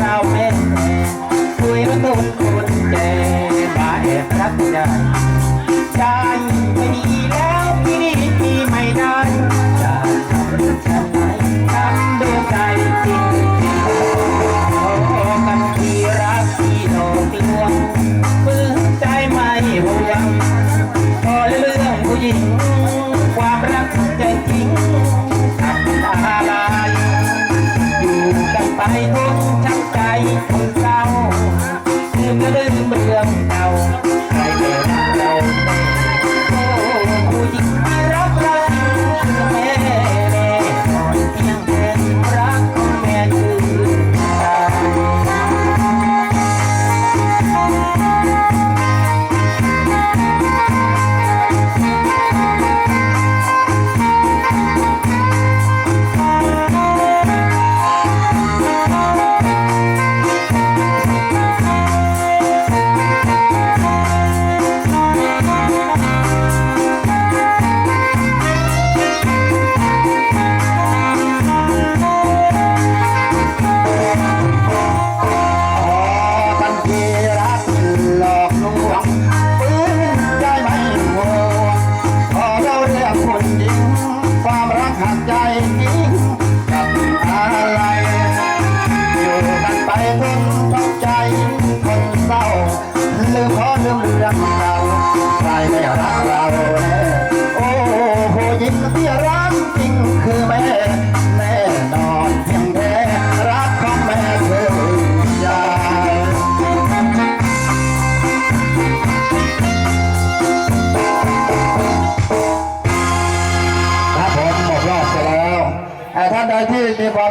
เราเป็นคุยกัคนคนแก่มาแอบรัใจไม่ดีแล้วพี่พี่ไม่ได้จะทำฉันไหนทำด้วยใจจริงขอกันที่รักที่หลอกลวงปื้ใจไม่ห่วงพอเรื่องผู้ญิง ความรักจจริงทำอะไรอยู่กันไป I there. อย่าทางเราแน่โอ้ผู้หญิงที่รักจริงคือแม่แม่นอนเพียงแค่รักของแม่คือยาครับผมหมดรอบไปแล้วท่านใดที่มีความ